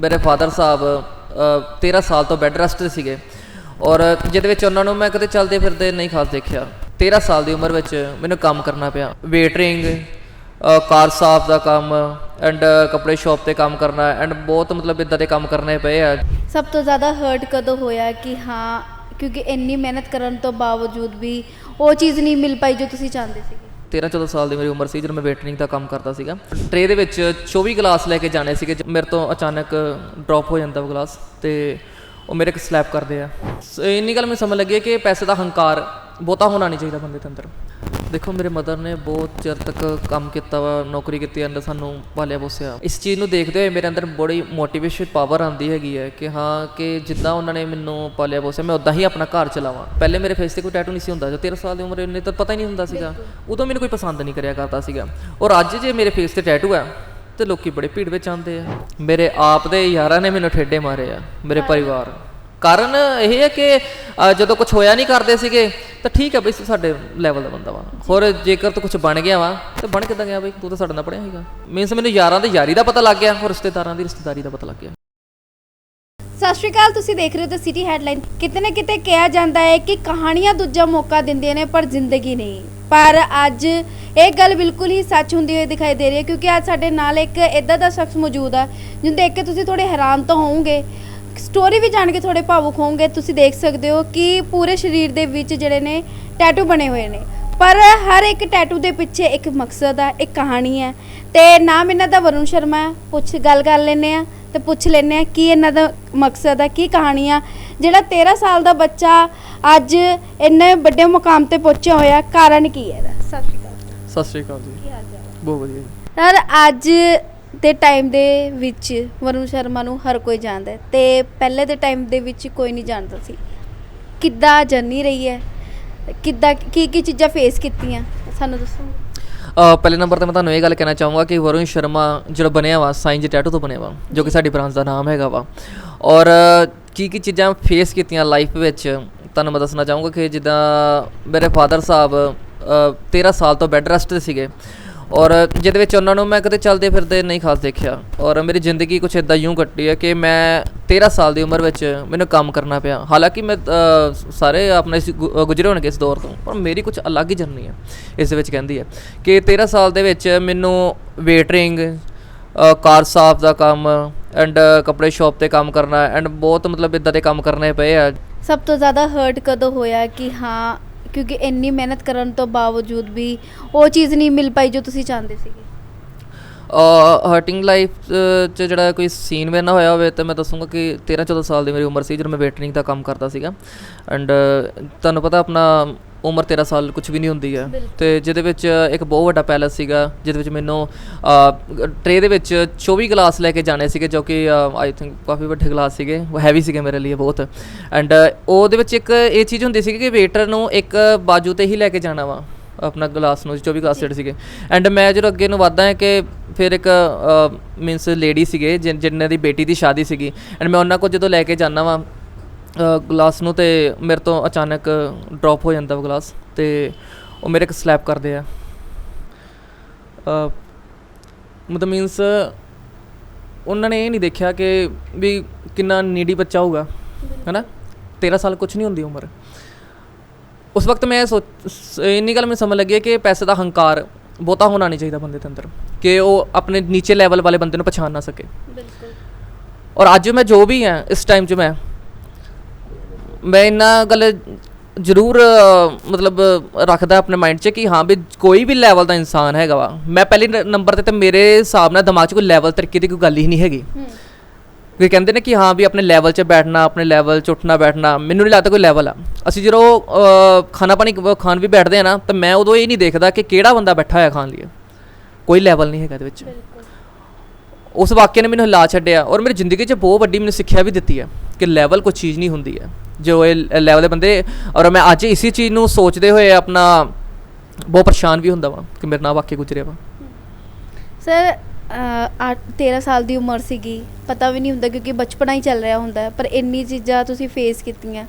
ਮੇਰੇ ਫਾਦਰ ਸਾਹਿਬ ਅ, 13 ਸਾਲ ਤੋਂ ਬੈੱਡ ਰੈਸਟ ਤੇ ਸੀਗੇ। ਔਰ ਜਿਹਦੇ ਵਿੱਚ ਉਹਨਾਂ ਨੂੰ ਮੈਂ ਕਦੇ ਚੱਲਦੇ ਫਿਰਦੇ ਨਹੀਂ ਖਾਸ ਦੇਖਿਆ। 13 ਸਾਲ ਦੀ ਉਮਰ ਵਿੱਚ ਮੈਨੂੰ ਕੰਮ ਕਰਨਾ ਪਿਆ। ਵੇਟਰਿੰਗ ਕਾਰ ਸਾਫ਼ ਦਾ ਕੰਮ ਐਂਡ ਕੱਪੜੇ ਸ਼ਾਪ ਤੇ ਕੰਮ ਕਰਨਾ ਐਂਡ ਬਹੁਤ ਮਤਲਬ ਇਦਾਂ ਦੇ ਕੰਮ ਕਰਨੇ ਪਏ ਆ। ਸਭ ਤੋਂ ਜ਼ਿਆਦਾ ਹਰਟ ਕਦੋਂ ਹੋਇਆ ਕਿ ਹਾਂ ਕਿਉਂਕਿ ਇੰਨੀ ਮਿਹਨਤ ਕਰਨ ਤੋਂ ਬਾਵਜੂਦ ਵੀ ਉਹ ਚੀਜ਼ ਨਹੀਂ ਮਿਲ ਪਾਈ ਜੋ ਤੁਸੀਂ ਚਾਹੁੰਦੇ ਸੀਗੇ? 13 14 ਸਾਲ ਦੀ ਮੇਰੀ ਉਮਰ ਸੀ ਜਦੋਂ ਮੈਂ ਵੇਟਰਿੰਗ ਦਾ ਕੰਮ ਕਰਦਾ ਸੀਗਾ। ਟਰੇ ਦੇ ਵਿੱਚ 24 ਗਲਾਸ ਲੈ ਕੇ ਜਾਣੇ ਸੀਗੇ ਮੇਰੇ ਤੋਂ ਅਚਾਨਕ ਡ੍ਰੌਪ ਹੋ ਜਾਂਦਾ ਉਹ ਗਲਾਸ ਤੇ ਉਹ ਮੇਰੇ ਇੱਕ ਸਲੈਪ ਕਰਦੇ ਆ। ਸ- ਇੰਨੀ ਗੱਲ ਮੈਨੂੰ ਸਮਝ ਲੱਗੀ ਕਿ ਪੈਸੇ ਦਾ ਹੰਕਾਰ ਬਹੁਤਾ ਹੋਣਾ ਨਹੀਂ ਚਾਹੀਦਾ ਬੰਦੇ ਦੇ ਅੰਦਰ। ਦੇਖੋ ਮੇਰੇ ਮਦਰ ਨੇ ਬਹੁਤ ਚਿਰ ਤੱਕ ਕੰਮ ਕੀਤਾ ਵਾ ਨੌਕਰੀ ਕੀਤੀ ਅੰਦਰ ਸਾਨੂੰ ਪਾਲਿਆ ਪੋਸਿਆ। ਇਸ ਚੀਜ਼ ਨੂੰ ਦੇਖਦੇ ਹੋਏ ਮੇਰੇ ਅੰਦਰ ਬੜੀ ਮੋਟੀਵੇਸ਼ਨ ਪਾਵਰ ਆਉਂਦੀ ਹੈਗੀ ਹੈ ਕਿ ਹਾਂ ਕਿ ਜਿੱਦਾਂ ਉਹਨਾਂ ਨੇ ਮੈਨੂੰ ਪਾਲਿਆ ਪੋਸਿਆ ਮੈਂ ਉਦਾਂ ਹੀ ਆਪਣਾ ਘਰ ਚਲਾਵਾਂ। ਪਹਿਲੇ ਮੇਰੇ ਫੇਸ ਤੇ ਕੋਈ ਟੈਟੂ ਨਹੀਂ ਸੀ ਹੁੰਦਾ ਜੋ 13 ਸਾਲ ਦੀ ਉਮਰ ਇੰਨੇ ਤਾਂ ਪਤਾ ਹੀ ਨਹੀਂ ਹੁੰਦਾ ਸੀਗਾ। ਉਦੋਂ ਮੈਨੂੰ ਕੋਈ ਪਸੰਦ ਨਹੀਂ ਕਰਿਆ ਕਰਦਾ ਸੀਗਾ। ਔਰ ਅੱਜ ਜੇ ਮੇਰੇ ਫੇਸ ਤੇ ਟੈਟੂ ਹੈ ਤੇ ਲੋਕੀ ਬੜੇ ਭੀੜ ਵਿੱਚ ਆਉਂਦੇ ਆ। ਮੇਰੇ ਆਪ ਦੇ ਯਾਰਾਂ ਨੇ ਮੈਨੂੰ ਠੇਡੇ ਮਾਰੇ ਆ ਮੇਰੇ ਪਰਿਵਾਰ। ਕਾਰਨ ਇਹ ਹੈ ਕਿ ਜਦੋਂ ਕੁਝ ਹੋਇਆ ਨਹੀਂ ਕਰਦੇ ਸੀਗੇ, ਤਾਂ ਠੀਕ ਹੈ ਬਈ ਸਾਡੇ ਲੈਵਲ ਦਾ ਬੰਦਾ ਵਾ। ਹੋਰ ਜੇਕਰ ਤੂੰ ਕੁਝ ਬਣ ਗਿਆ ਵਾ, ਤੇ ਬਣ ਕਿੱਦਾਂ ਗਿਆ ਬਈ? ਤੂੰ ਤਾਂ ਸਾਡੇ ਨਾਲ ਪੜਿਆ ਹੈਗਾ ਮੀਨਸ ਮੈਨੂੰ ਯਾਰਾਂ ਦੀ ਯਾਰੀ ਦਾ ਪਤਾ ਲੱਗ ਗਿਆ, ਹੋਰ ਰਿਸ਼ਤੇਦਾਰਾਂ ਦੀ ਰਿਸ਼ਤੇਦਾਰੀ ਦਾ ਪਤਾ ਲੱਗ ਗਿਆ। ਸਤਿ ਸ਼੍ਰੀ ਅਕਾਲ, ਤੁਸੀਂ ਦੇਖ ਰਹੇ ਹੋ ਸਿਟੀ ਹੈਡਲਾਈਨ ਕਿਤੇ ਨਾ ਕਿਤੇ ਕਿਹਾ ਜਾਂਦਾ ਹੈ ਕਿ ਕਹਾਣੀਆਂ ਦੂਜਾ ਮੌਕਾ ਦਿੰਦੀਆਂ ਨੇ, ਪਰ ਜ਼ਿੰਦਗੀ ਨਹੀਂ। ਪਰ ਅੱਜ ਇਹ ਗੱਲ ਬਿਲਕੁਲ ਹੀ ਸੱਚ ਹੁੰਦੀ ਹੋਈ ਦਿਖਾਈ ਦੇ ਰਹੀ ਹੈ, ਕਿਉਂਕਿ ਅੱਜ ਸਾਡੇ ਨਾਲ ਇੱਕ ਇਦਾਂ ਦਾ ਸ਼ਖਸ ਮੌਜੂਦ ਆ, ਜਿਹਨੂੰ ਦੇਖ ਕੇ ਤੁਸੀਂ ਥੋੜੇ ਹੈਰਾਨ ਤਾਂ ਹੋਵੋਗੇ। ਸਟੋਰੀ ਵੀ ਜਾਣ ਕੇ ਥੋੜੇ ਭਾਵੁਕ ਹੋਵੋਗੇ ਤੁਸੀਂ ਦੇਖ ਸਕਦੇ ਹੋ ਕਿ ਪੂਰੇ ਸਰੀਰ ਦੇ ਵਿੱਚ ਜਿਹੜੇ ਨੇ ਟੈਟੂ ਬਣੇ ਹੋਏ ਨੇ। ਪਰ ਹਰ ਇੱਕ ਟੈਟੂ ਦੇ ਪਿੱਛੇ ਇੱਕ ਮਕਸਦ ਹੈ ਇੱਕ ਕਹਾਣੀ ਹੈ ਤੇ ਨਾਮ ਇਹਨਾਂ ਦਾ ਵਰੁਣ ਸ਼ਰਮਾ ਹੈ ਪੁੱਛ ਗੱਲ ਕਰ ਲੈਨੇ ਆ ਤੇ ਪੁੱਛ ਲੈਨੇ ਆ ਕੀ ਇਹਨਾਂ ਦਾ ਮਕਸਦ ਹੈ ਕੀ ਕਹਾਣੀ ਆ। ਜਿਹੜਾ 13 ਸਾਲ ਦਾ ਬੱਚਾ ਅੱਜ ਇੰਨੇ ਵੱਡੇ ਮੁਕਾਮ ਤੇ ਪਹੁੰਚਿਆ ਹੋਇਆ ਕਾਰਨ ਕੀ ਹੈ ਇਹਦਾ? ਸਤਿ ਸ਼੍ਰੀ ਅਕਾਲ। ਸਤਿ ਸ਼੍ਰੀ ਅਕਾਲ ਜੀ। ਕੀ ਹਾਲ ਚਾਲ? ਬਹੁਤ ਵਧੀਆ ਜੀ। ਸਰ ਅੱਜ ਦੇ ਟਾਈਮ ਦੇ ਵਿੱਚ ਵਰੁਣ ਸ਼ਰਮਾ ਨੂੰ ਹਰ ਕੋਈ ਜਾਣਦਾ ਹੈ ਤੇ ਪਹਿਲੇ ਦੇ ਟਾਈਮ ਦੇ ਵਿੱਚ ਕੋਈ ਨਹੀਂ ਜਾਣਦਾ ਸੀ। ਕਿੱਦਾਂ ਜਰਨੀ ਰਹੀ ਹੈ? ਕਿੱਦਾਂ ਕੀ ਕੀ ਚੀਜ਼ਾਂ ਫੇਸ ਕੀਤੀਆਂ? ਸਾਨੂੰ ਦੱਸੋ। ਅ, ਪਹਿਲੇ ਨੰਬਰ ਤੇ ਮੈਂ ਤੁਹਾਨੂੰ ਇਹ ਗੱਲ ਕਹਿਣਾ ਚਾਹੂੰਗਾ ਕਿ ਵਰੁਣ ਸ਼ਰਮਾ ਜਿਹੜਾ ਬਣਿਆ ਵਾ ਸਾਈਨ ਜੀ ਟੈਟੂ ਤੋਂ ਬਣਿਆ ਵਾ ਜੋ ਕਿ ਸਾਡੀ ਬ੍ਰਾਂਚ ਦਾ ਨਾਮ ਹੈਗਾ ਵਾ। ਔਰ ਕੀ ਕੀ ਚੀਜ਼ਾਂ ਫੇਸ ਕੀਤੀਆਂ ਲਾਈਫ ਵਿੱਚ? ਤੁਹਾਨੂੰ ਮੈਂ ਦੱਸਣਾ ਚਾਹੂੰਗਾ ਕਿ ਜਿੱਦਾਂ ਮੇਰੇ ਫਾਦਰ ਸਾਹਿਬ ਅ, 13 ਸਾਲ ਤੋਂ ਬੈੱਡ ਰੈਸਟ ਤੇ ਸੀਗੇ। ਔਰ ਜਿਹਦੇ ਵਿੱਚ ਉਹਨਾਂ ਨੂੰ ਮੈਂ ਕਦੇ ਚੱਲਦੇ ਫਿਰਦੇ ਨਹੀਂ ਖਾਸ ਦੇਖਿਆ। ਔਰ ਮੇਰੀ ਜ਼ਿੰਦਗੀ ਕੁਛ ਇਦਾਂ ਯੂੰ ਕੱਟੀ ਹੈ ਕਿ ਮੈਂ 13 ਸਾਲ ਦੀ ਉਮਰ ਵਿੱਚ ਮੈਨੂੰ ਕੰਮ ਕਰਨਾ ਪਿਆ। ਹਾਲਾਂਕਿ ਮੈਂ ਸਾਰੇ ਆਪਣੇ ਗੁਜ਼ਰੇ ਹੋਣਗੇ ਇਸ ਦੌਰ ਤੋਂ, ਪਰ ਮੇਰੀ ਕੁਝ ਅਲੱਗ ਹੀ ਜਰਨੀ ਹੈ ਇਸ ਦੇ ਵਿੱਚ ਕਹਿੰਦੀ ਹੈ ਕਿ 13 ਸਾਲ ਦੇ ਵਿੱਚ ਮੈਨੂੰ ਵੇਟਰਿੰਗ ਕਾਰ ਸਾਫ਼ ਦਾ ਕੰਮ ਐਂਡ ਕੱਪੜੇ ਸ਼ਾਪ ਤੇ ਕੰਮ ਕਰਨਾ ਐਂਡ ਬਹੁਤ ਮਤਲਬ ਇਦਾਂ ਦੇ ਕੰਮ ਕਰਨੇ ਪਏ ਆ। ਸਭ ਤੋਂ ਜ਼ਿਆਦਾ ਹਰਟ ਕਦੋਂ ਹੋਇਆ ਕਿ ਹਾਂ ਕਿਉਂਕਿ ਇੰਨੀ ਮਿਹਨਤ ਕਰਨ ਤੋਂ ਬਾਵਜੂਦ ਵੀ ਉਹ ਚੀਜ਼ ਨਹੀਂ ਮਿਲ ਪਾਈ ਜੋ ਤੁਸੀਂ ਚਾਹੁੰਦੇ ਸੀਗੇ। ਹਰਟਿੰਗ ਲਾਈਫ ਚ ਜਿਹੜਾ ਕੋਈ ਸੀਨ ਮੇਰੇ ਨਾਲ ਹੋਇਆ ਹੋਵੇ ਤਾਂ ਮੈਂ ਦੱਸੂੰਗਾ ਕਿ 13 14 ਸਾਲ ਦੀ ਮੇਰੀ ਉਮਰ ਸੀ ਜਦੋਂ ਮੈਂ ਵੇਟਰਿੰਗ ਦਾ ਕੰਮ ਕਰਦਾ ਸੀਗਾ। ਐਂਡ ਤੁਹਾਨੂੰ ਪਤਾ ਆਪਣਾ ਉਮਰ 13 ਸਾਲ ਕੁਝ ਵੀ ਨਹੀਂ ਹੁੰਦੀ ਹੈ ਤੇ ਜਿਹਦੇ ਵਿੱਚ ਇੱਕ ਬਹੁਤ ਵੱਡਾ ਪੈਲਸ ਸੀਗਾ ਜਿਹਦੇ ਵਿੱਚ ਮੈਨੂੰ ਟਰੇ ਦੇ ਵਿੱਚ 24 ਗਲਾਸ ਲੈ ਕੇ ਜਾਣੇ ਸੀਗੇ ਜੋ ਕਿ ਆਈ ਥਿੰਕ ਕਾਫੀ ਵੱਡੇ ਗਲਾਸ ਸੀਗੇ ਉਹ ਹੈਵੀ ਸੀਗੇ ਮੇਰੇ ਲਈ ਬਹੁਤ। ਐਂਡ ਉਹਦੇ ਵਿੱਚ ਇੱਕ ਇਹ ਚੀਜ਼ ਹੁੰਦੀ ਸੀ ਕਿ ਵੇਟਰ ਨੂੰ ਇੱਕ ਬਾਜੂ ਤੇ ਹੀ ਲੈ ਕੇ ਜਾਣਾ ਵਾ ਆਪਣਾ ਗਲਾਸ ਨੂੰ 24 ਗਲਾਸ ਜਿਹੜੇ ਸੀਗੇ। ਐਂਡ ਮੈਂ ਜਦੋਂ ਅੱਗੇ ਨੂੰ ਵਧਦਾ ਹੈ ਕਿ ਫਿਰ ਇੱਕ ਮੀਨਸ ਲੇਡੀ ਸੀਗੇ ਜਿਨ- ਜਿਨ੍ਹਾਂ ਦੀ ਬੇਟੀ ਦੀ ਸ਼ਾਦੀ ਸੀਗੀ। ਐਂਡ ਮੈਂ ਉਹਨਾਂ ਕੋਲ ਜਦੋਂ ਲੈ ਕੇ ਜਾਂਦਾ ਵਾਂ ਗਲਾਸ ਨੂੰ ਤੇ ਮੇਰੇ ਤੋਂ ਅਚਾਨਕ ਡ੍ਰੌਪ ਹੋ ਜਾਂਦਾ ਉਹ ਗਲਾਸ ਤੇ ਉਹ ਮੇਰੇ ਇੱਕ ਸਲੈਪ ਕਰਦੇ ਆ। ਮਤਲਬ ਮੀਨਸ ਉਹਨਾਂ ਨੇ ਇਹ ਨਹੀਂ ਦੇਖਿਆ ਕਿ ਵੀ ਕਿੰਨਾ ਨੀਡੀ ਬੱਚਾ ਹੋਊਗਾ ਹੈਨਾ? 13 ਸਾਲ ਕੁਝ ਨਹੀਂ ਹੁੰਦੀ ਉਮਰ। ਉਸ ਵਕਤ ਮੈਂ ਸੋਚ ਸ- ਇੰਨੀ ਗੱਲ ਮੈਨੂੰ ਸਮਝ ਲੱਗੀ ਕਿ ਪੈਸੇ ਦਾ ਹੰਕਾਰ ਬਹੁਤਾ ਹੋਣਾ ਨਹੀਂ ਚਾਹੀਦਾ ਬੰਦੇ ਦੇ ਅੰਦਰ ਕਿ ਉਹ ਆਪਣੇ ਨੀਚੇ ਲੈਵਲ ਵਾਲੇ ਬੰਦੇ ਨੂੰ ਪਛਾਣ ਨਾ ਸਕੇ। ਬਿਲਕੁਲ। ਔਰ ਅੱਜ ਮੈਂ ਜੋ ਵੀ ਹਾਂ ਇਸ ਟਾਈਮ 'ਚ ਮੈਂ ਮੈਂ ਇੰਨਾ ਗੱਲ ਜ਼ਰੂਰ ਮਤਲਬ ਰੱਖਦਾ ਆਪਣੇ ਮਾਈਂਡ 'ਚ ਕਿ ਹਾਂ ਵੀ ਕੋਈ ਵੀ ਲੈਵਲ ਦਾ ਇਨਸਾਨ ਹੈਗਾ ਵਾ। ਮੈਂ ਪਹਿਲੇ ਨੰਬਰ ਤੇ ਤੇ ਮੇਰੇ ਹਿਸਾਬ ਨਾਲ ਦਿਮਾਗ 'ਚ ਕੋਈ ਲੈਵਲ ਤਰੀਕੇ ਦੀ ਕੋਈ ਗੱਲ ਹੀ ਨਹੀਂ ਹੈਗੀ। ਕੋਈ ਕਹਿੰਦੇ ਨੇ ਕਿ ਹਾਂ ਵੀ ਆਪਣੇ ਲੈਵਲ 'ਚ ਬੈਠਣਾ ਆਪਣੇ ਲੈਵਲ 'ਚ ਉੱਠਣਾ ਬੈਠਣਾ ਮੈਨੂੰ ਨਹੀਂ ਲੱਗਦਾ ਕੋਈ ਲੈਵਲ ਆ। ਅਸੀਂ ਜਦੋਂ ਖਾਣਾ ਪਾਣੀ ਕ- ਖਾਣ ਵੀ ਬੈਠਦੇ ਆ ਨਾ ਤਾਂ ਮੈਂ ਉਦੋਂ ਇਹ ਨਹੀਂ ਦੇਖਦਾ ਕਿ ਕਿਹੜਾ ਬੰਦਾ ਬੈਠਾ ਹੋਇਆ ਖਾਣ ਲਈ। ਕੋਈ ਲੈਵਲ ਨਹੀਂ ਹੈਗਾ ਇਹਦੇ ਵਿੱਚ। ਉਸ ਵਾਕਿਆ ਨੇ ਮੈਨੂੰ ਹਿਲਾ ਛੱਡਿਆ ਔਰ ਮੇਰੀ ਜ਼ਿੰਦਗੀ 'ਚ ਬਹੁਤ ਵੱਡੀ ਮੈਨੂੰ ਸਿੱਖਿਆ ਵੀ ਦਿੱਤੀ ਹੈ ਕਿ ਲੈਵਲ ਕੋਈ ਚੀਜ਼ ਨਹੀਂ ਹੁੰਦੀ ਹੈ। ਜੋ ਇਹ ਲੈਵਲ ਦੇ ਬੰਦੇ ਔਰ ਮੈਂ ਅੱਜ ਇਸੇ ਚੀਜ਼ ਨੂੰ ਸੋਚਦੇ ਹੋਏ ਆਪਣਾ ਬਹੁਤ ਪਰੇਸ਼ਾਨ ਵੀ ਹੁੰਦਾ ਵਾਂ ਕਿ ਮੇਰੇ ਨਾਲ ਵਾਕਿਆ ਗੁਜ਼ਰਿਆ ਵਾ। ਸਰ 13 ਸਾਲ ਦੀ ਉਮਰ ਸੀਗੀ। ਪਤਾ ਵੀ ਨਹੀਂ ਹੁੰਦਾ ਕਿਉਂਕਿ ਬਚਪਨਾ ਹੀ ਚੱਲ ਰਿਹਾ ਹੁੰਦਾ ਪਰ ਇੰਨੀ ਚੀਜ਼ਾਂ ਤੁਸੀਂ ਫੇਸ ਕੀਤੀਆਂ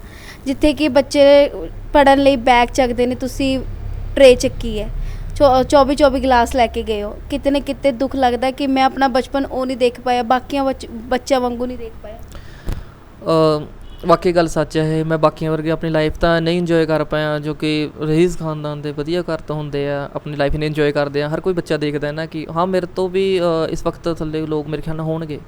ਜਿੱਥੇ ਕਿ ਬੱਚੇ ਪੜਨ ਲਈ ਬੈਗ ਚੱਕਦੇ ਨੇ ਤੁਸੀਂ ਟਰੇ ਚੱਕੀ ਹੈ। 24 24 ਗਲਾਸ ਲੈ ਕੇ ਗਏ ਹੋ। ਕਿਤੇ ਨਾ ਕਿਤੇ ਦੁੱਖ ਲੱਗਦਾ ਕਿ ਮੈਂ ਆਪਣਾ ਬਚਪਨ ਉਹ ਨਹੀਂ ਦੇਖ ਪਾਇਆ ਬਾਕੀਆਂ ਬੱਚ- ਬੱਚਿਆਂ ਵਾਂਗੂ ਨਹੀਂ ਦੇਖ ਪਾਇਆ? ਵਾਕਈ ਗੱਲ ਸੱਚ ਹੈ ਇਹ। ਮੈਂ ਬਾਕੀਆਂ ਵਰਗੇ ਆਪਣੀ ਲਾਈਫ ਤਾਂ ਨਹੀਂ ਇੰਜੋਏ ਕਰ ਪਾਇਆ, ਜੋ ਕਿ ਰਹੀਜ਼ ਖਾਨਦਾਨ ਦੇ ਵਧੀਆ ਘਰ ਤੋਂ ਹੁੰਦੇ ਆ, ਆਪਣੀ ਲਾਈਫ ਨੂੰ ਇੰਜੋਏ ਕਰਦੇ ਆ ਹਰ ਕੋਈ ਬੱਚਾ ਦੇਖਦਾ ਹੈ ਨਾ ਕਿ ਹਾਂ, ਮੇਰੇ ਤੋਂ ਵੀ ਇਸ ਵਕਤ ਥੱਲੇ ਲੋਕ ਮੇਰੇ ਖਿਆਲ ਨਾਲ ਹੋਣਗੇ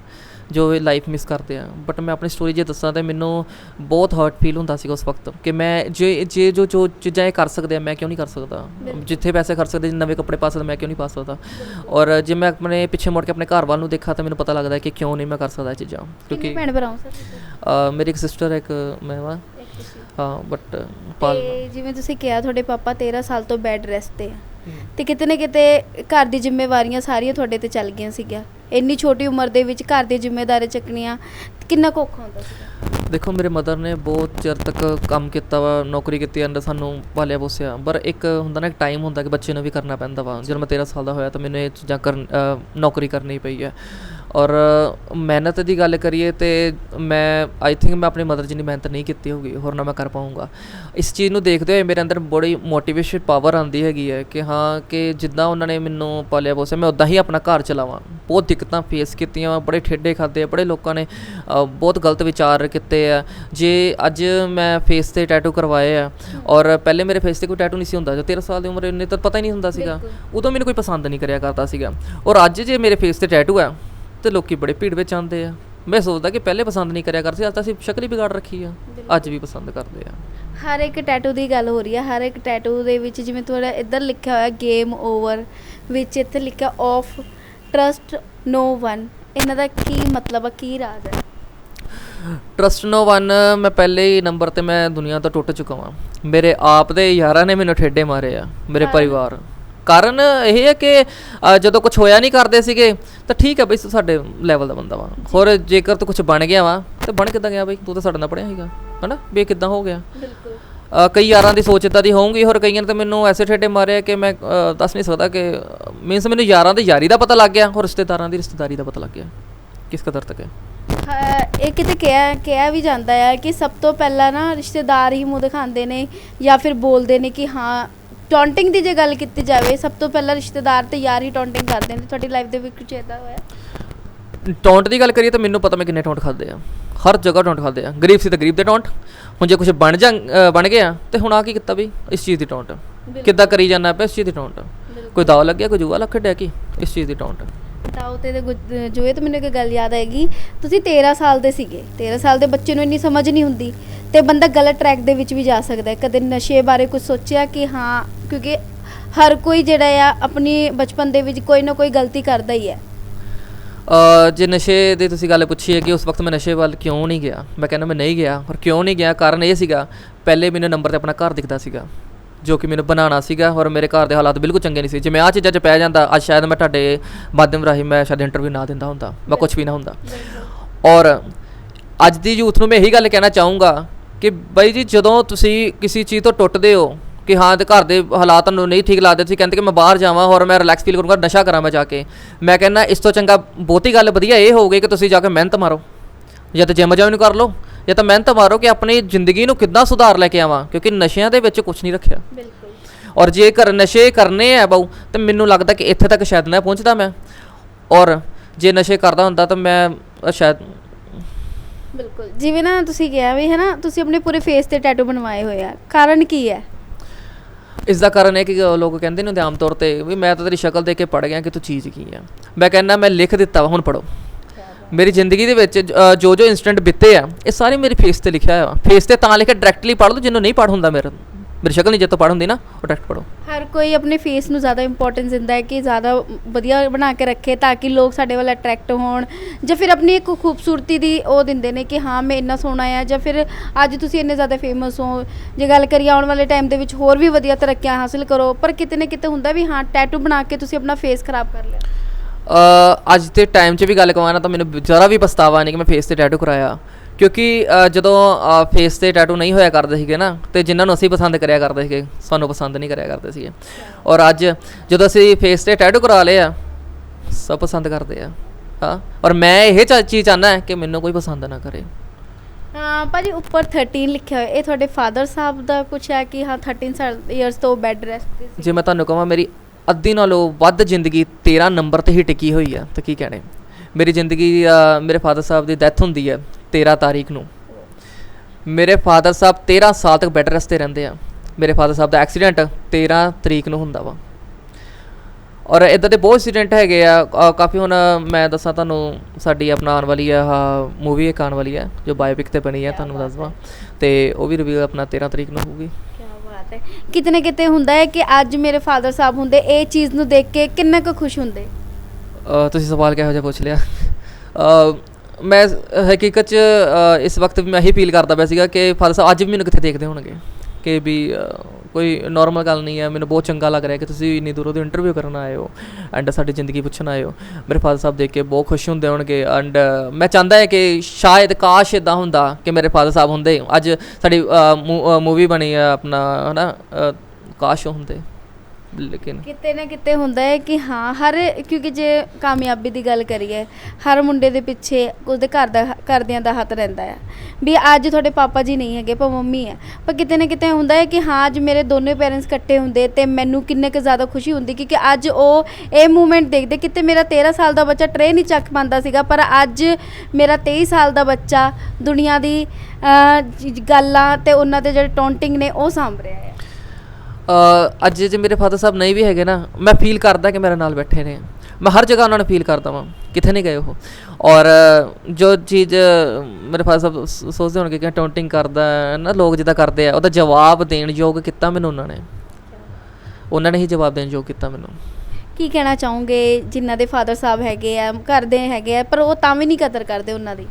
ਜੋ ਇਹ ਲਾਈਫ ਮਿਸ ਕਰਦੇ ਆ। ਬਟ ਮੈਂ ਆਪਣੀ ਸਟੋਰੀ ਜੇ ਦੱਸਾਂ ਤਾਂ ਮੈਨੂੰ ਬਹੁਤ ਹਰਟ ਫੀਲ ਹੁੰਦਾ ਸੀਗਾ ਉਸ ਵਕਤ ਕਿ ਮੈਂ ਜੇ ਜੇ ਜੋ ਜੋ ਚੀਜ਼ਾਂ ਇਹ ਕਰ ਸਕਦੇ ਆ ਮੈਂ ਕਿਉਂ ਨਹੀਂ ਕਰ ਸਕਦਾ? ਜਿੱਥੇ ਪੈਸੇ ਖਰਚ ਸਕਦੇ ਨਵੇਂ ਕੱਪੜੇ ਪਾ ਸਕਦਾ ਮੈਂ ਕਿਉਂ ਨਹੀਂ ਪਾ ਸਕਦਾ? ਔਰ ਜੇ ਮੈਂ ਆਪਣੇ ਪਿੱਛੇ ਮੁੜ ਕੇ ਆਪਣੇ ਘਰ ਵੱਲ ਨੂੰ ਦੇਖਾਂ ਤਾਂ ਮੈਨੂੰ ਪਤਾ ਲੱਗਦਾ ਕਿ ਕਿਉਂ ਨਹੀਂ ਮੈਂ ਕਰ ਸਕਦਾ ਇਹ ਚੀਜ਼ਾਂ। ਕਿਉਂਕਿ ਭੈਣ ਭਰਾ ਸਰ ਮੇਰੀ ਇੱਕ ਸਿਸਟਰ ਇੱਕ ਮੈਂ ਵਾਂ। ਹਾਂ ਬਟ ਪਾਲ ਜਿਵੇਂ ਤੁਸੀਂ ਕਿਹਾ ਤੁਹਾਡੇ ਪਾਪਾ 13 ਸਾਲ ਤੋਂ ਬੈੱਡ ਰੈਸਟ ਤੇ ਆ। ਤੇ ਕਿਤੇ ਨਾ ਕਿਤੇ ਘਰ ਦੀ ਜ਼ਿੰਮੇਵਾਰੀਆਂ ਸਾਰੀਆਂ ਤੁਹਾਡੇ ਤੇ ਚੱਲ ਗਈਆਂ ਸੀਗੀਆਂ। ਇੰਨੀ ਛੋਟੀ ਉਮਰ ਦੇ ਵਿੱਚ ਘਰ ਦੀ ਜ਼ਿੰਮੇਵਾਰੀ ਚੱਕਣੀਆਂ ਕਿੰਨਾ ਕੁ ਔਖਾ ਹੁੰਦਾ ਸੀਗਾ? ਦੇਖੋ, ਮੇਰੇ ਮਦਰ ਨੇ ਬਹੁਤ ਚਿਰ ਤੱਕ ਕੰਮ ਕੀਤਾ ਵਾ, ਨੌਕਰੀ ਕੀਤੀ ਅੰਦਰ ਸਾਨੂੰ ਪਾਲਿਆ ਪੋਸਿਆ। ਪਰ ਇੱਕ ਹੁੰਦਾ ਨਾ, ਇੱਕ ਟਾਈਮ ਹੁੰਦਾ ਕਿ ਬੱਚੇ ਨੂੰ ਵੀ ਕਰਨਾ ਪੈਂਦਾ ਵਾ। ਜਦੋਂ ਮੈਂ 13 ਸਾਲ ਦਾ ਹੋਇਆ ਤਾਂ ਮੈਨੂੰ ਇਹ ਚੀਜ਼ਾਂ ਕਰਨ ਨੌਕਰੀ ਕਰਨੀ ਪਈ ਹੈ। ਔਰ ਮਿਹਨਤ ਦੀ ਗੱਲ ਕਰੀਏ ਤੇ ਮੈਂ ਆਈ ਥਿੰਕ ਮੈਂ ਆਪਣੀ ਮਦਰ ਜਿੰਨੀ ਮਿਹਨਤ ਨਹੀਂ ਕੀਤੀ ਹੋਊਗੀ ਹੋਰ ਨਾ ਮੈਂ ਕਰ ਪਾਊਂਗਾ। ਇਸ ਚੀਜ਼ ਨੂੰ ਦੇਖਦੇ ਹੋਏ ਮੇਰੇ ਅੰਦਰ ਬੜੀ ਮੋਟੀਵੇਸ਼ਨ ਪਾਵਰ ਆਉਂਦੀ ਹੈਗੀ ਹੈ ਕਿ ਹਾਂ ਕਿ ਜਿੱਦਾਂ ਉਹਨਾਂ ਨੇ ਮੈਨੂੰ ਪਾਲਿਆ ਪੋਸਿਆ ਮੈਂ ਉਦਾਂ ਹੀ ਆਪਣਾ ਘਰ ਚਲਾਵਾਂ। ਬਹੁਤ ਦਿੱਕਤਾਂ ਫੇਸ ਕੀਤੀਆਂ ਬੜੇ ਠੇਡੇ ਖਾਦੇ ਬੜੇ ਲੋਕਾਂ ਨੇ ਬਹੁਤ ਗਲਤ ਵਿਚਾਰ ਕੀਤੇ ਆ। ਜੇ ਅੱਜ ਮੈਂ ਫੇਸ ਤੇ ਟੈਟੂ ਕਰਵਾਏ ਆ ਔਰ ਪਹਿਲੇ ਮੇਰੇ ਫੇਸ ਤੇ ਕੋਈ ਟੈਟੂ ਨਹੀਂ ਸੀ ਹੁੰਦਾ ਜੋ 13 ਸਾਲ ਦੀ ਉਮਰ ਇੰਨੇ ਤਾਂ ਪਤਾ ਹੀ ਨਹੀਂ ਹੁੰਦਾ ਸੀਗਾ। ਉਦੋਂ ਮੈਨੂੰ ਕੋਈ ਪਸੰਦ ਨਹੀਂ ਕਰਿਆ ਕਰਦਾ ਸੀਗਾ। ਔਰ ਅੱਜ ਜੇ ਮੇਰੇ ਫੇਸ ਤੇ ਟੈਟੂ ਆ ਤੇ ਲੋਕੀ ਬੜੇ ਭੀੜ ਵਿੱਚ ਆਉਂਦੇ ਆ। ਮੈਂ ਸੋਚਦਾ ਕਿ ਪਹਿਲੇ ਪਸੰਦ ਨਹੀਂ ਕਰਿਆ ਕਰਦੇ ਅੱਜ ਤਾਂ ਅਸੀਂ ਸ਼ਕਲ ਹੀ ਵਿਗਾੜ ਰੱਖੀ ਆ। ਅੱਜ ਵੀ ਪਸੰਦ ਕਰਦੇ ਆ। ਹਰ ਇੱਕ ਟੈਟੂ ਦੀ ਗੱਲ ਹੋ ਰਹੀ ਹੈ ਹਰ ਇੱਕ ਟੈਟੂ ਦੇ ਵਿੱਚ ਜਿਵੇਂ ਤੁਹਾਡਾ ਇੱਧਰ ਲਿਖਿਆ ਹੋਇਆ ਗੇਮ ਓਵਰ ਵਿੱਚ ਇੱਥੇ ਲਿਖਿਆ ਆਫ ਟਰਸਟ ਨੋ ਵਨ ਇਹਨਾਂ ਦਾ ਕੀ ਮਤਲਬ ਹੈ ਕੀ ਰਾਜ਼ ਹੈ ਟਰਸਟ ਨੋ ਵਨ ਮੈਂ ਪਹਿਲੇ ਹੀ ਨੰਬਰ ਤੇ ਮੈਂ ਦੁਨੀਆ ਤੋਂ ਟੁੱਟ ਚੁੱਕਾ ਹਾਂ ਮੇਰੇ ਆਪ ਦੇ ਯਾਰਾਂ ਨੇ ਮੈਨੂੰ ਠੇਡੇ ਮਾਰੇ ਆ ਮੇਰੇ ਪਰਿਵਾਰ। ਕਾਰਨ ਇਹ ਹੈ ਕਿ ਜਦੋਂ ਕੁਝ ਹੋਇਆ ਨਹੀਂ ਕਰਦੇ ਸੀਗੇ ਤਾਂ ਠੀਕ ਹੈ ਬਈ ਤੂੰ ਸਾਡੇ ਲੈਵਲ ਦਾ ਬੰਦਾ ਵਾ। ਹੋਰ ਜੇਕਰ ਤੂੰ ਕੁਝ ਬਣ ਗਿਆ ਵਾ ਤੇ ਬਣ ਕਿੱਦਾਂ ਗਿਆ ਬਈ? ਤੂੰ ਤਾਂ ਸਾਡੇ ਨਾਲ ਪੜਿਆ ਸੀਗਾ ਹਨਾ? ਵੀ ਕਿੱਦਾਂ ਹੋ ਗਿਆ? ਬਿਲਕੁਲ। ਕਈ ਯਾਰਾਂ ਦੀ ਸੋਚ ਇਦਾਂ ਦੀ ਹੋਊਗੀ ਹੋਰ ਕਈਆਂ ਨੇ ਤਾਂ ਮੈਨੂੰ ਐਸੇ ਠੇਡੇ ਮਾਰੇ ਆ ਕਿ ਮੈਂ ਦੱਸ ਨਹੀਂ ਸਕਦਾ ਕਿ ਮੀਨਸ ਮੈਨੂੰ ਯਾਰਾਂ ਦੀ ਯਾਰੀ ਦਾ ਪਤਾ ਲੱਗ ਗਿਆ ਹੋਰ ਰਿਸ਼ਤੇਦਾਰਾਂ ਦੀ ਰਿਸ਼ਤੇਦਾਰੀ ਦਾ ਪਤਾ ਲੱਗ ਗਿਆ। ਕਿਸ ਕਦਰ ਤੱਕ ਹਾਂ, ਇਹ ਕਿਤੇ ਕਿਹਾ ਕਿਹਾ ਵੀ ਜਾਂਦਾ ਹੈ ਕਿ ਸਭ ਤੋਂ ਪਹਿਲਾਂ ਨਾ ਰਿਸ਼ਤੇਦਾਰ ਹੀ ਮੂੰਹ ਦਿਖਾਉਂਦੇ ਨੇ ਜਾਂ ਫਿਰ ਬੋਲਦੇ ਨੇ ਕਿ ਹਾਂ ਟੌਂਟਿੰਗ ਦੀ ਜੇ ਗੱਲ ਕੀਤੀ ਜਾਵੇ ਸਭ ਤੋਂ ਪਹਿਲਾਂ ਰਿਸ਼ਤੇਦਾਰ ਤੇ ਯਾਰ ਹੀ ਟੌਂਟਿੰਗ ਕਰਦੇ ਨੇ ਤੁਹਾਡੀ ਲਾਈਫ ਦੇ ਵਿੱਚ ਕੁਝ ਇਦਾਂ ਹੋਇਆ? ਟੌਂਟ ਦੀ ਗੱਲ ਕਰੀਏ ਤਾਂ ਮੈਨੂੰ ਪਤਾ ਮੈਂ ਕਿੰਨੇ ਟੌਂਟ ਖਾਦੇ ਆ। ਹਰ ਜਗ੍ਹਾ ਟੌਂਟ ਖਾਦੇ ਆ। ਗਰੀਬ ਸੀ ਤਾਂ ਗਰੀਬ ਦੇ ਟੌਂਟ। ਹੁਣ ਜੇ ਕੁਝ ਬਣ ਜਾਂ ਬਣ ਗਿਆ ਤੇ ਹੁਣ ਆ ਕੀ ਕੀਤਾ ਬਈ ਇਸ ਚੀਜ਼ ਦੀ ਟੌਂਟ। ਕਿੱਦਾਂ ਕਰੀ ਜਾਂਦਾ ਪਿਆ ਇਸ ਚੀਜ਼ ਦੀ ਟੌਂਟ? ਕੋਈ ਦਾਅ ਲੱਗਿਆ ਕੋਈ ਜੂਆ ਲੱਖ ਖੇਡਿਆ ਕੀ? ਇਸ ਚੀਜ਼ ਦੀ ਟੌਂਟ। ਤੇ ਦੇ ਗੁ- ਜੋ ਇਹ ਤਾਂ ਮੈਨੂੰ ਇੱਕ ਗੱਲ ਯਾਦ ਆਏਗੀ। ਤੁਸੀਂ 13 ਸਾਲ ਦੇ ਸੀਗੇ। 13 ਸਾਲ ਦੇ ਬੱਚੇ ਨੂੰ ਇੰਨੀ ਸਮਝ ਨਹੀਂ ਹੁੰਦੀ। ਤੇ ਬੰਦਾ ਗਲਤ ਟਰੈਕ ਦੇ ਵਿੱਚ ਵੀ ਜਾ ਸਕਦਾ ਹੈ। ਕਦੇ ਨਸ਼ੇ ਬਾਰੇ ਕੁਝ ਸੋਚਿਆ ਕਿ ਹਾਂ ਕਿਉਂਕਿ ਹਰ ਕੋਈ ਜਿਹੜਾ ਆ ਆਪਣੀ ਬਚਪਨ ਦੇ ਵਿੱਚ ਕੋਈ ਨਾ ਕੋਈ ਗਲਤੀ ਕਰਦਾ ਹੀ ਹੈ। ਅ, ਜੇ ਨਸ਼ੇ ਦੀ ਤੁਸੀਂ ਗੱਲ ਪੁੱਛੀ ਹੈ ਕਿ ਉਸ ਵਕਤ ਮੈਂ ਨਸ਼ੇ ਵੱਲ ਕਿਉਂ ਨਹੀਂ ਗਿਆ? ਮੈਂ ਕਹਿੰਦਾ ਮੈਂ ਨਹੀਂ ਗਿਆ ਔਰ ਕਿਉਂ ਨਹੀਂ ਗਿਆ? ਕਾਰਨ ਇਹ ਸੀਗਾ ਪਹਿਲੇ ਮੈਨੂੰ ਨੰਬਰ ਤੇ ਆਪਣਾ ਘਰ ਦਿਖਦਾ ਸੀਗਾ ਜੋ ਕਿ ਮੈਨੂੰ ਬਣਾਉਣਾ ਸੀਗਾ ਔਰ ਮੇਰੇ ਘਰ ਦੇ ਹਾਲਾਤ ਬਿਲਕੁਲ ਚੰਗੇ ਨਹੀਂ ਸੀ। ਜੇ ਮੈਂ ਆ ਚੀਜ਼ਾਂ 'ਚ ਪੈ ਜਾਂਦਾ ਅੱਜ ਸ਼ਾਇਦ ਮੈਂ ਤੁਹਾਡੇ ਮਾਧਿਅਮ ਰਾਹੀਂ ਮੈਂ ਸ਼ਾਇਦ ਇੰਟਰਵਿਊ ਨਾ ਦਿੰਦਾ ਹੁੰਦਾ ਮੈਂ ਕੁਝ ਵੀ ਨਾ ਹੁੰਦਾ। ਔਰ ਅੱਜ ਦੀ ਯੂਥ ਨੂੰ ਮੈਂ ਇਹੀ ਗੱਲ ਕਹਿਣਾ ਚਾਹੂੰਗਾ ਕਿ ਬਾਈ ਜੀ ਜਦੋਂ ਤੁਸੀਂ ਕਿਸੇ ਚੀਜ਼ ਤੋਂ ਟੁੱਟਦੇ ਹੋ ਕਿ ਹਾਂ ਤੇ ਘਰ ਦੇ ਹਾਲਾਤ ਤੁਹਾਨੂੰ ਨਹੀਂ ਠੀਕ ਲੱਗਦੇ ਤੁਸੀਂ ਕਹਿੰਦੇ ਕਿ ਮੈਂ ਬਾਹਰ ਜਾਵਾਂ ਔਰ ਮੈਂ ਰਿਲੈਕਸ ਫੀਲ ਕਰੂੰਗਾ ਨਸ਼ਾ ਕਰਾਂ ਮੈਂ ਜਾ ਕੇ ਮੈਂ ਕਹਿੰਦਾ ਇਸ ਤੋਂ ਚੰਗਾ ਬਹੁਤੀ ਗੱਲ ਵਧੀਆ ਇਹ ਹੋਊਗੀ ਕਿ ਤੁਸੀਂ ਜਾ ਕੇ ਮਿਹਨਤ ਮਾਰੋ। ਜਾਂ ਤਾਂ ਜਿਮ ਜੁਆਇਨ ਕਰ ਲਓ ਜਾਂ ਤਾਂ ਮਿਹਨਤ ਮਾਰੋ ਕਿ ਆਪਣੀ ਜ਼ਿੰਦਗੀ ਨੂੰ ਕਿੱਦਾਂ ਸੁਧਾਰ ਲੈ ਕੇ ਆਵਾਂ ਕਿਉਂਕਿ ਨਸ਼ਿਆਂ ਦੇ ਵਿੱਚ ਕੁਝ ਨਹੀਂ ਰੱਖਿਆ। ਬਿਲਕੁਲ। ਔਰ ਜੇਕਰ ਨਸ਼ੇ ਕਰਨੇ ਆ ਬਾਊ ਤੇ ਮੈਨੂੰ ਲੱਗਦਾ ਕਿ ਇੱਥੇ ਤੱਕ ਸ਼ਾਇਦ ਨਾ ਪਹੁੰਚਦਾ ਮੈਂ। ਔਰ ਜੇ ਨਸ਼ੇ ਕਰਦਾ ਹੁੰਦਾ ਤਾਂ ਮੈਂ ਸ਼ਾਇਦ ਬਿਲਕੁਲ। ਜਿਵੇਂ ਨਾ ਤੁਸੀਂ ਕਿਹਾ ਵੀ ਹੈ ਨਾ ਤੁਸੀਂ ਆਪਣੇ ਪੂਰੇ ਫੇਸ ਤੇ ਟੈਟੂ ਬਣਵਾਏ ਹੋਏ ਆ। ਕਾਰਨ ਕੀ ਹੈ? ਇਸ ਦਾ ਕਾਰਨ ਹੈ ਕਿ ਲੋਕ ਕਹਿੰਦੇ ਨੇ ਆਮ ਤੌਰ ਤੇ ਵੀ ਮੈਂ ਤਾਂ ਤੇਰੀ ਸ਼ਕਲ ਦੇਖ ਕੇ ਪੜ ਗਿਆ ਕਿ ਤੂੰ ਚੀਜ਼ ਕੀ ਆ। ਮੈਂ ਕਹਿੰਦਾ, ਮੈਂ ਲਿਖ ਦਿੱਤਾ ਵਾ, ਹੁਣ ਪੜੋ ਮੇਰੀ ਜ਼ਿੰਦਗੀ ਦੇ ਵਿੱਚ ਜੋ ਜੋ ਇਨਸਟੈਂਟ ਬਿੱਤੇ ਆ, ਇਹ ਸਾਰੇ ਮੇਰੇ ਫੇਸ ਤੇ ਲਿਖਿਆ ਹੋਇਆ ਫੇਸ ਤੇ ਤਾਂ ਲਿਖਿਆ ਡਾਇਰੈਕਟਲੀ ਪੜ ਲਓ ਜਿਹਨੂੰ ਨਹੀਂ ਪੜ ਹੁੰਦਾ ਮੇਰਾ ਮੇਰੀ ਸ਼ਕਲ ਨਹੀਂ ਜਿੱਤੋਂ ਪੜ ਹੁੰਦੀ ਨਾ ਉਹ ਡਾਇਰੈਕਟ ਪੜੋ ਹਰ ਕੋਈ ਆਪਣੇ ਫੇਸ ਨੂੰ ਜ਼ਿਆਦਾ ਇੰਪੋਰਟੈਂਸ ਦਿੰਦਾ ਹੈ ਕਿ ਜ਼ਿਆਦਾ ਵਧੀਆ ਬਣਾ ਕੇ ਰੱਖੇ ਤਾਂ ਕਿ ਲੋਕ ਸਾਡੇ ਵੱਲ ਅਟਰੈਕਟ ਹੋਣ ਜਾਂ ਫਿਰ ਆਪਣੀ ਇੱਕ ਖੂਬਸੂਰਤੀ ਦੀ ਉਹ ਦਿੰਦੇ ਨੇ ਕਿ ਹਾਂ ਮੈਂ ਇੰਨਾ ਸੋਹਣਾ ਆ ਜਾਂ ਫਿਰ ਅੱਜ ਤੁਸੀਂ ਇੰਨੇ ਜ਼ਿਆਦਾ ਫੇਮਸ ਹੋ ਜੇ ਗੱਲ ਕਰੀਏ ਆਉਣ ਵਾਲੇ ਟਾਈਮ ਦੇ ਵਿੱਚ ਹੋਰ ਵੀ ਵਧੀਆ ਤਰੱਕੀਆਂ ਹਾਸਲ ਕਰੋ ਪਰ ਕਿਤੇ ਨਾ ਕਿਤੇ ਹੁੰਦਾ ਵੀ ਹਾਂ ਟੈਟੂ ਬਣਾ ਕੇ ਤੁਸੀਂ ਆਪਣਾ ਫੇਸ ਖਰਾਬ ਕਰ ਲਿਆ। ਅ, ਅੱਜ ਦੇ ਟਾਈਮ 'ਚ ਵੀ ਗੱਲ ਨਾ ਤਾਂ ਮੈਨੂੰ ਜ਼ਰਾ ਵੀ ਪਛਤਾਵਾ ਨਹੀਂ ਕਿ ਮੈਂ ਫੇਸ ਤੇ ਟੈਟੂ ਕਰਾਇਆ। ਕਿਉਂਕਿ ਅ, ਜਦੋਂ ਫੇਸ ਤੇ ਟੈਟੂ ਨਹੀਂ ਹੋਇਆ ਕਰਦੇ ਸੀਗੇ ਨਾ ਤੇ ਜਿਨ੍ਹਾਂ ਨੂੰ ਅਸੀਂ ਪਸੰਦ ਕਰਿਆ ਕਰਦੇ ਸੀਗੇ ਸਾਨੂੰ ਪਸੰਦ ਨਹੀਂ ਕਰਿਆ ਕਰਦੇ ਸੀਗੇ। ਔਰ ਅੱਜ ਜਦੋਂ ਅਸੀਂ ਫੇਸ ਤੇ ਟੈਟੂ ਕਰਾ ਲਏ ਆ ਸਭ ਪਸੰਦ ਕਰਦੇ ਆ ਹਾਂ। ਔਰ ਮੈਂ ਇਹ ਚਾ- ਚੀਜ਼ ਚਾਹੁੰਦਾ ਕਿ ਮੈਨੂੰ ਕੋਈ ਪਸੰਦ ਨਾ ਕਰੇ। ਹਾਂ ਭਾਜੀ ਉੱਪਰ 13 ਲਿਖਿਆ ਹੋਇਆ ਇਹ ਤੁਹਾਡੇ ਫਾਦਰ ਸਾਹਿਬ ਦਾ ਕੁਝ ਹੈ ਕਿ ਹਾਂ 13 ਇਅਰਸ ਤੋਂ ਬੈੱਡ ਰੈਸਟ ਤੇ ਸੀ? ਜੇ ਮੈਂ ਤੁਹਾਨੂੰ ਕਹਾਂ ਮੇਰੀ ਅੱਧੀ ਨਾਲੋਂ ਵੱਧ ਜ਼ਿੰਦਗੀ 13 ਨੰਬਰ ਤੇ ਹੀ ਟਿਕੀ ਹੋਈ ਆ ਤਾਂ ਕੀ ਕਹਿਣੇ। ਮੇਰੀ ਜ਼ਿੰਦਗੀ ਅ, ਮੇਰੇ ਫਾਦਰ ਸਾਹਿਬ ਦੀ ਡੈਥ ਹੁੰਦੀ ਹੈ 13 ਤਾਰੀਖ ਨੂੰ। ਮੇਰੇ ਫਾਦਰ ਸਾਹਿਬ 13 ਸਾਲ ਤੱਕ ਬੈੱਡ ਰੈਸਟ ਤੇ ਰਹਿੰਦੇ ਆ। ਮੇਰੇ ਫਾਦਰ ਸਾਹਿਬ ਦਾ ਐਕਸੀਡੈਂਟ 13 ਤਰੀਕ ਨੂੰ ਹੁੰਦਾ ਵਾ। ਔਰ ਇਦਾਂ ਦੇ ਬਹੁਤ ਐਕਸੀਡੈਂਟ ਹੈਗੇ ਆ। ਕਾਫੀ ਹੁਣ ਮੈਂ ਦੱਸਾਂ ਤੁਹਾਨੂੰ ਸਾਡੀ ਆਪਣਾ ਆਉਣ ਵਾਲੀ ਆ ਮੂਵੀ ਇੱਕ ਆਉਣ ਵਾਲੀ ਹੈ ਜੋ ਬਾਇਓਪਿਕ ਤੇ ਬਣੀ ਹੈ ਤੁਹਾਨੂੰ ਦੱਸ ਦਵਾਂ ਤੇ ਉਹ ਵੀ ਰਿਵੀਲ ਆਪਣਾ 13 ਤਰੀਕ ਨੂੰ ਹੋਊਗੀ। ਬਾਤ ਹੈ। ਕਿਤੇ ਨਾ ਕਿਤੇ ਹੁੰਦਾ ਹੈ ਕਿ ਅੱਜ ਮੇਰੇ ਫਾਦਰ ਸਾਹਿਬ ਹੁੰਦੇ ਇਹ ਚੀਜ਼ ਨੂੰ ਦੇਖ ਕੇ ਕਿੰਨਾ ਕੁ ਖੁਸ਼ ਹੁੰਦੇ। ਤੁਸੀਂ ਸਵਾਲ ਕਿਹੋ ਜਿਹਾ ਪੁੱਛ ਲਿਆ? ਮੈਂ ਹਕੀਕਤ 'ਚ ਇਸ ਵਕਤ ਵੀ ਮੈਂ ਇਹੀ ਫੀਲ ਕਰਦਾ ਪਿਆ ਸੀਗਾ ਕਿ ਫਾਦਰ ਸਾਹਿਬ ਅੱਜ ਵੀ ਮੈਨੂੰ ਕਿੱਥੇ ਦੇਖਦੇ ਹੋਣਗੇ। ਕਿ ਵੀ ਕੋਈ ਨਾਰਮਲ ਗੱਲ ਨਹੀਂ ਹੈ ਮੈਨੂੰ ਬਹੁਤ ਚੰਗਾ ਲੱਗ ਰਿਹਾ ਕਿ ਤੁਸੀਂ ਇੰਨੀ ਦੂਰੋਂ ਦੀ ਇੰਟਰਵਿਊ ਕਰਨ ਆਏ ਹੋ ਐਂਡ ਸਾਡੀ ਜ਼ਿੰਦਗੀ ਪੁੱਛਣ ਆਏ ਹੋ। ਮੇਰੇ ਫਾਦਰ ਸਾਹਿਬ ਦੇਖ ਕੇ ਬਹੁਤ ਖੁਸ਼ ਹੁੰਦੇ ਹੋਣਗੇ ਐਂਡ ਮੈਂ ਚਾਹੁੰਦਾ ਹੈ ਕਿ ਸ਼ਾਇਦ ਕਾਸ਼ ਇਦਾਂ ਹੁੰਦਾ ਕਿ ਮੇਰੇ ਫਾਦਰ ਸਾਹਿਬ ਹੁੰਦੇ। ਅੱਜ ਸਾਡੀ ਮੂਵੀ ਬਣੀ ਆ ਆਪਣਾ ਹਨਾ ਅ, ਕਾਸ਼ ਉਹ ਹੁੰਦੇ। ਲੇਕਿਨ ਕਿਤੇ ਨਾ ਕਿਤੇ ਹੁੰਦਾ ਹੈ ਕਿ ਹਾਂ, ਹਰ ਕਿਉਂਕਿ ਜੇ ਕਾਮਯਾਬੀ ਦੀ ਗੱਲ ਕਰੀਏ, ਹਰ ਮੁੰਡੇ ਦੇ ਪਿੱਛੇ ਉਹਦੇ ਘਰ ਦਾ, ਘਰਦਿਆਂ ਦਾ ਹੱਥ ਰਹਿੰਦਾ ਹੈ। ਵੀ ਅੱਜ ਤੁਹਾਡੇ ਪਾਪਾ ਜੀ ਨਹੀਂ ਹੈਗੇ, ਪਰ ਮੰਮੀ ਹੈ। ਪਰ ਕਿਤੇ ਨਾ ਕਿਤੇ ਹੁੰਦਾ ਹੈ ਕਿ ਹਾਂ, ਅੱਜ ਮੇਰੇ ਦੋਨੇ ਪੇਰੈਂਟਸ ਇਕੱਠੇ ਹੁੰਦੇ ਤੇ ਮੈਨੂੰ ਕਿੰਨੇ ਕੁ ਜ਼ਿਆਦਾ ਖੁਸ਼ੀ ਹੁੰਦੀ ਕਿਉਂਕਿ ਅੱਜ ਉਹ ਇਹ ਮੂਵਮੈਂਟ ਦੇਖਦੇ ਕਿਤੇ ਮੇਰਾ 13 ਸਾਲ ਦਾ ਬੱਚਾ ਟ੍ਰੇਨ ਹੀ ਚੱਕ ਪਾਉਂਦਾ ਸੀਗਾ, ਪਰ ਅੱਜ ਮੇਰਾ 23 ਸਾਲ ਦਾ ਬੱਚਾ ਦੁਨੀਆ ਦੀ ਗੱਲਾਂ ਤੇ ਉਹਨਾਂ ਦੇ ਜਿਹੜੇ ਟੌਂਟਿੰਗ ਨੇ ਉਹ ਸਾਂਭ ਰਿਹਾ ਹੈ। ਅੱਜ ਜੇ ਮੇਰੇ ਫਾਦਰ ਸਾਹਿਬ ਨਹੀਂ ਵੀ ਹੈਗੇ ਨਾ, ਮੈਂ ਫੀਲ ਕਰਦਾ ਕਿ ਮੇਰੇ ਨਾਲ ਬੈਠੇ ਨੇ। ਮੈਂ ਹਰ ਜਗ੍ਹਾ ਉਹਨਾਂ ਨੂੰ ਫੀਲ ਕਰਦਾ ਵਾਂ, ਕਿੱਥੇ ਨਹੀਂ ਗਏ ਉਹ। ਔਰ ਜੋ ਚੀਜ਼ ਮੇਰੇ ਫਾਦਰ ਸਾਹਿਬ ਸੋਚਦੇ ਹੋਣਗੇ ਕਿ ਟੌਂਟਿੰਗ ਕਰਦਾ ਨਾ ਲੋਕ ਜਿੱਦਾਂ ਕਰਦੇ ਆ, ਉਹਦਾ ਜਵਾਬ ਦੇਣ ਯੋਗ ਕੀਤਾ ਮੈਨੂੰ ਉਹਨਾਂ ਨੇ। ਉਹਨਾਂ ਨੇ ਹੀ ਜਵਾਬ ਦੇਣ ਯੋਗ ਕੀਤਾ ਮੈਨੂੰ। ਕੀ ਕਹਿਣਾ ਚਾਹੋਗੇ, ਜਿਨ੍ਹਾਂ ਦੇ ਫਾਦਰ ਸਾਹਿਬ ਹੈਗੇ ਆ ਕਰਦੇ ਹੈਗੇ ਆ, ਪਰ ਉਹ ਤਾਂ ਵੀ ਨਹੀਂ ਕਦਰ ਕਰਦੇ ਉਹਨਾਂ ਦੀ?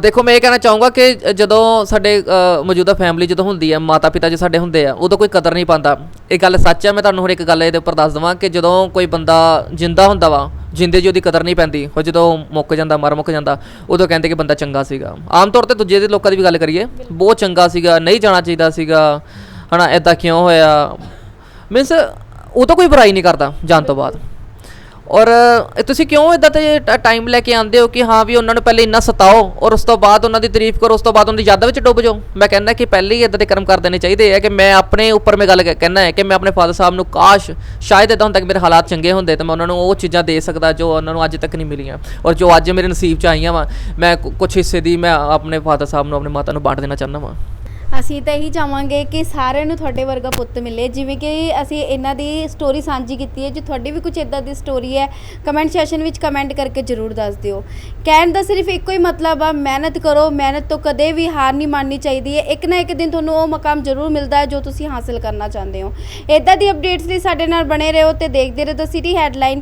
ਦੇਖੋ ਮੈਂ ਇਹ ਕਹਿਣਾ ਚਾਹੂੰਗਾ ਕਿ ਜਦੋਂ ਸਾਡੇ ਮੌਜੂਦਾ ਫੈਮਿਲੀ ਜਦੋਂ ਹੁੰਦੀ ਹੈ ਮਾਤਾ ਪਿਤਾ ਜੋ ਸਾਡੇ ਹੁੰਦੇ ਆ, ਉਦੋਂ ਕੋਈ ਕਦਰ ਨਹੀਂ ਪਾਉਂਦਾ। ਇਹ ਗੱਲ ਸੱਚ ਹੈ ਮੈਂ ਤੁਹਾਨੂੰ ਹੁਣ ਇੱਕ ਗੱਲ ਇਹਦੇ ਉੱਪਰ ਦੱਸ ਦਵਾਂ ਕਿ ਜਦੋਂ ਕੋਈ ਬੰਦਾ ਜਿੰਦਾ ਹੁੰਦਾ ਵਾ, ਜਿੰਦੇ 'ਚ ਉਹਦੀ ਕਦਰ ਨਹੀਂ ਪੈਂਦੀ, ਉਹ ਜਦੋਂ ਮੁੱਕ ਜਾਂਦਾ, ਮਰ ਮੁੱਕ ਜਾਂਦਾ, ਉਦੋਂ ਕਹਿੰਦੇ ਕਿ ਬੰਦਾ ਚੰਗਾ ਸੀਗਾ। ਆਮ ਤੌਰ ਤੇ ਦੂਜੇ ਦੇ ਲੋਕਾਂ ਦੀ ਵੀ ਗੱਲ ਕਰੀਏ, ਬਹੁਤ ਚੰਗਾ ਸੀਗਾ, ਨਹੀਂ ਜਾਣਾ ਚਾਹੀਦਾ ਸੀਗਾ, ਹਨਾ ਐਦਾਂ ਕਿਉਂ ਹੋਇਆ? ਮੀਨਸ, ਉਹ ਤਾਂ ਕੋਈ ਬੁਰਾਈ ਨਹੀਂ ਕਰਦਾ, ਜਾਣ ਤੋਂ ਬਾਅਦ। ਔਰ ਤੁਸੀਂ ਕਿਉਂ ਇਦਾਂ ਤੇ ਟਾਈਮ ਲੈ ਕੇ ਆਉਂਦੇ ਹੋ ਕਿ ਹਾਂ ਵੀ ਉਹਨਾਂ ਨੂੰ ਪਹਿਲੇ ਇੰਨਾ ਸਤਾਓ ਔਰ ਉਸ ਤੋਂ ਬਾਅਦ ਉਹਨਾਂ ਦੀ ਤਾਰੀਫ ਕਰੋ, ਉਸ ਤੋਂ ਬਾਅਦ ਉਹਨਾਂ ਦੀ ਯਾਦਾਂ ਵਿੱਚ ਡੁੱਬ ਜਾਓ? ਮੈਂ ਕਹਿੰਦਾ ਕਿ ਪਹਿਲੇ ਹੀ ਇਦਾਂ ਦੇ ਕਰਮ ਕਰ ਦੇਣੇ ਚਾਹੀਦੇ ਆ ਕਿ ਮੈਂ ਆਪਣੇ ਉੱਪਰ ਮੈਂ ਗੱਲ ਕਹਿਣਾ ਹੈ ਕਿ ਮੈਂ ਆਪਣੇ ਫਾਦਰ ਸਾਹਿਬ ਨੂੰ ਕਾਸ਼ ਸ਼ਾਇਦ ਇਦਾਂ ਹੁੰਦਾ ਕਿ ਮੇਰੇ ਹਾਲਾਤ ਚੰਗੇ ਹੁੰਦੇ ਤਾਂ ਮੈਂ ਉਹਨਾਂ ਨੂੰ ਉਹ ਚੀਜ਼ਾਂ ਦੇ ਸਕਦਾ ਜੋ ਉਹਨਾਂ ਨੂੰ ਅੱਜ ਤੱਕ ਨਹੀਂ ਮਿਲੀਆਂ ਔਰ ਜੋ ਅੱਜ ਮੇਰੇ ਨਸੀਬ 'ਚ ਆਈਆਂ ਵਾ। ਮੈਂ ਕੁ- ਕੁਛ ਹਿੱਸੇ ਦੀ ਮੈਂ ਆਪਣੇ ਫਾਦਰ ਸਾਹਿਬ ਨੂੰ, ਆਪਣੇ ਮਾਤਾ ਨੂੰ ਬਾਂਟ ਦੇਣਾ ਚਾਹੁੰਦਾ ਵਾਂ। ਅਸੀਂ ਤਾਂ ਇਹੀ ਚਾਹਾਂਗੇ ਕਿ ਸਾਰਿਆਂ ਨੂੰ ਤੁਹਾਡੇ ਵਰਗਾ ਪੁੱਤ ਮਿਲੇ, ਜਿਵੇਂ ਕਿ ਅਸੀਂ ਇਹਨਾਂ ਦੀ ਸਟੋਰੀ ਸਾਂਝੀ ਕੀਤੀ ਹੈ, ਜੇ ਤੁਹਾਡੀ ਵੀ ਕੁਝ ਇਦਾਂ ਦੀ ਸਟੋਰੀ ਹੈ ਕਮੈਂਟ ਸੈਸ਼ਨ ਵਿੱਚ ਕਮੈਂਟ ਕਰਕੇ ਜਰੂਰ ਦੱਸ ਦਿਓ। ਕਹਿਣ ਦਾ ਸਿਰਫ ਇੱਕੋ ਹੀ ਮਤਲਬ ਆ, ਮਿਹਨਤ ਕਰੋ, ਮਿਹਨਤ ਤੋਂ ਕਦੇ ਵੀ ਹਾਰ ਨਹੀਂ ਮੰਨਣੀ ਚਾਹੀਦੀ ਹੈ। ਇੱਕ ਨਾ ਇੱਕ ਦਿਨ ਤੁਹਾਨੂੰ ਉਹ ਮਕਾਮ ਜ਼ਰੂਰ ਮਿਲਦਾ ਹੈ ਜੋ ਤੁਸੀਂ ਹਾਸਲ ਕਰਨਾ ਚਾਹੁੰਦੇ ਹੋ। ਇਦਾਂ ਦੀ ਅਪਡੇਟਸ ਲਈ ਸਾਡੇ ਨਾਲ ਬਣੇ ਰਹੋ ਤੇ ਦੇਖਦੇ ਰਹੋ ਦ ਸਿਟੀ ਹੈਡਲਾਈਨ